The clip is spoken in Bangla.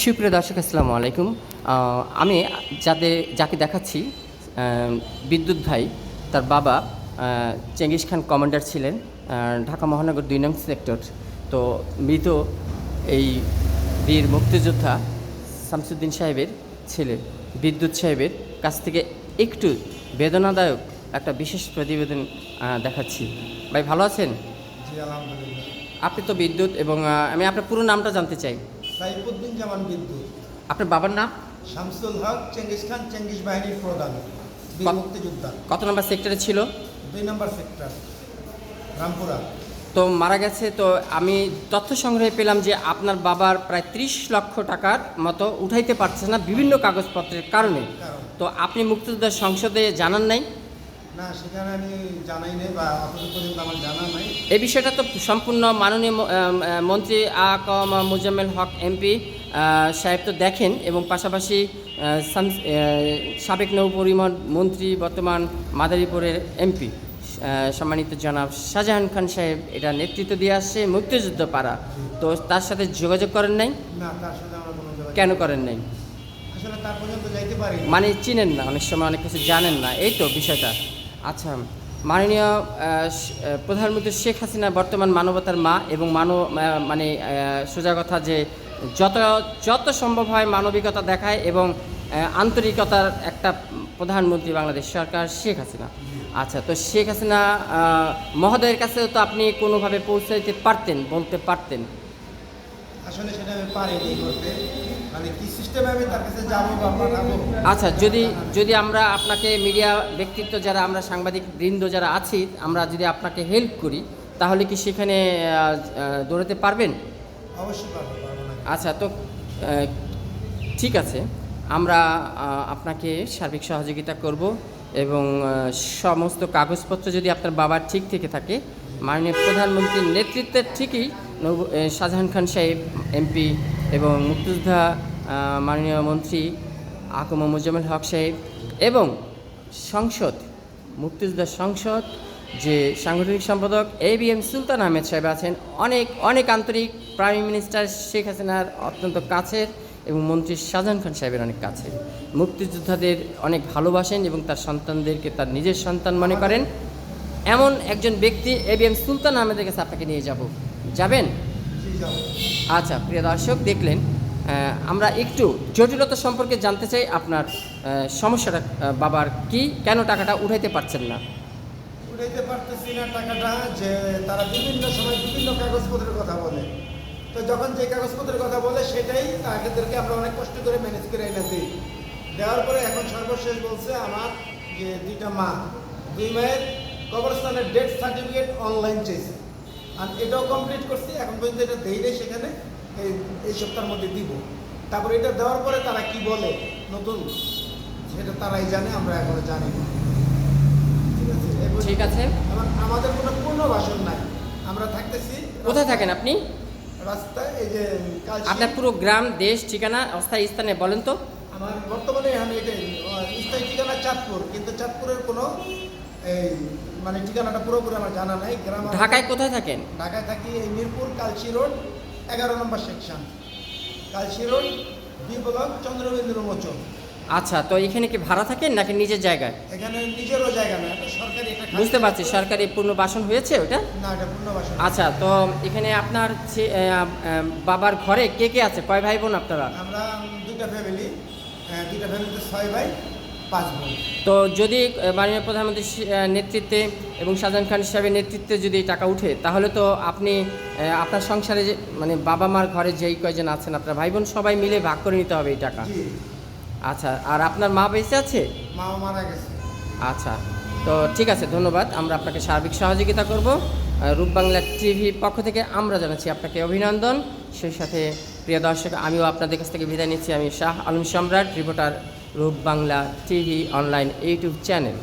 সুপ্রিয় দর্শক আসসালামু আলাইকুম। আমি যাদের যাকে দেখাচ্ছি বিদ্যুৎ ভাই তার বাবা চেঙ্গিস খান কমান্ডার ছিলেন ঢাকা মহানগর দুই নং সেক্টর। তো মৃত এই বীর মুক্তিযোদ্ধা শামসুদ্দিন সাহেবের ছেলে বিদ্যুৎ সাহেবের কাছ থেকে একটু বেদনাদায়ক একটা বিশেষ প্রতিবেদন দেখাচ্ছি। ভাই ভালো আছেন? আপনি তো বিদ্যুৎ এবং আমি আপনার পুরো নামটা জানতে চাই। সাইফুদ্দিন জামান বিদ্যুৎ। আপনার বাবার নাম? Shamsul Haq Genghis Khan Genghis বাহিনীর প্রধান। বীর মুক্তিযোদ্ধা। কত নম্বর সেক্টরে ছিল? দুই নম্বর সেক্টর রামপুরা। তো মারা গেছে তো আমি তথ্য সংগ্রহে পেলাম যে আপনার বাবার প্রায় ত্রিশ লক্ষ টাকার মতো উঠাইতে পারছে না বিভিন্ন কাগজপত্রের কারণে। তো আপনি মুক্তিযোদ্ধা সংসদে জানান নাই? না সেখানে আমি জানাই নাই বা অতদূর পর্যন্ত আমার জানা নাই। এই বিষয়টা তো সম্পূর্ণ মাননীয় মন্ত্রী আ ক মুজাম্মেল হক এমপি সাহেব তো দেখেন এবং পাশাপাশি সাবেক নৌপরিবহন মন্ত্রী বর্তমান মাদারীপুরের এমপি সম্মানিত জনাব শাহজাহান খান সাহেব এটা নেতৃত্ব দিয়ে আসছে মুক্তিযুদ্ধ পাড়া তো তার সাথে যোগাযোগ করেন নাই? না তার সাথে আমরা কোনো যোগাযোগ কেন করেন নাই? আসলে তার পর্যন্ত যাইতে পারি মানে চিনেন না অনেক সময় অনেক কিছু জানেন না। এই তো বিষয়টা। আচ্ছা মাননীয় প্রধানমন্ত্রী শেখ হাসিনা বর্তমান মানবতার মা এবং মানব মানে সোজা কথা যে যত যত সম্ভব হয় মানবিকতা দেখায় এবং আন্তরিকতার একটা প্রধানমন্ত্রী বাংলাদেশ সরকার শেখ হাসিনা। আচ্ছা তো শেখ হাসিনা মহোদয়ের কাছেও তো আপনি কোনোভাবে পৌঁছাইতে পারতেন, বলতে পারতেন। আসলে সেটা আমি পারিনি করতে মানে কি সিস্টেমে আমি তার কাছে যাব বা পাঠাবো? আচ্ছা যদি যদি আমরা আপনাকে মিডিয়া ব্যক্তিত্ব যারা আমরা সাংবাদিক বৃন্দ যারা আছি আমরা যদি আপনাকে হেল্প করি তাহলে কি সেখানে দৌড়াতে পারবেন? অবশ্যই পারব আচ্ছা তো ঠিক আছে। আমরা আপনাকে সার্বিক সহযোগিতা করব এবং সমস্ত কাগজপত্র যদি আপনার বাবার ঠিক থেকে থাকে মাননীয় প্রধানমন্ত্রীর নেতৃত্বের ঠিকই শাহজাহান খান সাহেব, এমপি এবং মুক্তিযোদ্ধা মাননীয় মন্ত্রী আকম মুজাম্মেল হক সাহেব এবং সংসদ, মুক্তিযোদ্ধা সংসদ, যে সাংগঠনিক সম্পাদক A B M Sultan Ahmed সাহেব আছেন, অনেক অনেক আন্তরিক প্রাইম মিনিস্টার শেখ হাসিনার অত্যন্ত কাছের এবং মন্ত্রী শাহজাহান খান সাহেবের অনেক কাছের। মুক্তিযোদ্ধাদের অনেক ভালোবাসেন এবং তার সন্তানদেরকে তার নিজের সন্তান মনে করেন। এমন একজন ব্যক্তি এ বি এম সুলতান আহমেদের কাছে আপনাকে নিয়ে যাব। যাবেন? আচ্ছা প্রিয় দর্শক, দেখলেন আমরা একটু জটিলতা সম্পর্কে জানতে চাই আপনার সমস্যাটা বাবার কি? কেন টাকাটা উঠাইতে পারছেন না? উঠাইতে পারতেছি না টাকাটা, যে তারা বিভিন্ন সময় বিভিন্ন কাগজপত্রের কথা বলে। তো যখন যে কাগজপত্রের কথা বলে, সেটাই তাদেরকে আমরা অনেক কষ্ট করে ম্যানেজ করে এনে দিই দেওয়ার পরে এখন সর্বশেষ বলছে আমার যে দুইটা মা, দুই মায়ের কবরস্থানের ডেথ সার্টিফিকেট অনলাইন চেয়েছে আর এটাও কমপ্লিট করছি এখন পর্যন্ত এটা দেই নাই সেখানে এই সপ্তাহের মধ্যে দিব। তারপরে এটা দেওয়ার পরে তারা কি বলে? নতুন। সেটা তারাই জানে আমরা এখনও জানি না। ঠিক আছে? আমাদের কোনো পূর্ণ বাসন নাই। আমরা থাকতেছি কোথায় থাকেন আপনি? রাস্তায় এই যে আপনার পুরো গ্রাম দেশ ঠিকানা অস্থায়ী স্থানে বলেন তো। আমার বর্তমানে এটা স্থায়ী ঠিকানা চাঁদপুর কিন্তু চাঁদপুরের কোনো এই মানে ঠিকানাটা পুরোপুরি আমার জানা নাই গ্রাম ঢাকায় কোথায় থাকেন? ঢাকায় থাকি এই মিরপুর কালচি রোড এগারো নম্বর section Kalchi road B block Chandrabindu মোচন। আচ্ছা তো এখানে কি ভাড়া থাকেন নাকি নিজের জায়গায়? এখানে নিজেরও জায়গা না এটা সরকারি এটা বুঝতে পারছি সরকারি পূর্ণ বাসন হয়েছে ওটা? না এটা পূর্ণ বাসন। আচ্ছা তো এখানে আপনার বাবার ঘরে কে কে আছে? কয় ভাই বোন আপনারা? আমরা দুইটা ফ্যামিলি দুইটা ফ্যামিলিতে ছয় ভাই। পাঁচ তো যদি মাননীয় প্রধানমন্ত্রীর নেতৃত্বে এবং শাহজাহান খান সাহেবের নেতৃত্বে যদি টাকা উঠে তাহলে তো আপনি আপনার সংসারে যে মানে বাবা মার ঘরে যেই কয়জন আছেন আপনার ভাই বোন সবাই মিলে ভাগ করে নিতে হবে এই টাকা। আচ্ছা আর আপনার মা বেঁচে আছে? মা মারা গেছে। আচ্ছা। তো ঠিক আছে, ধন্যবাদ। আমরা আপনাকে সার্বিক সহযোগিতা করব। রূপ বাংলা টিভির পক্ষ থেকে আমরা জানাচ্ছি আপনাকে অভিনন্দন। সেই সাথে প্রিয় দর্শক, আমিও আপনাদের কাছ থেকে বিদায় নিচ্ছি। আমি Shah Alam Samrat, reporter Rup Bangla TV online YouTube channel.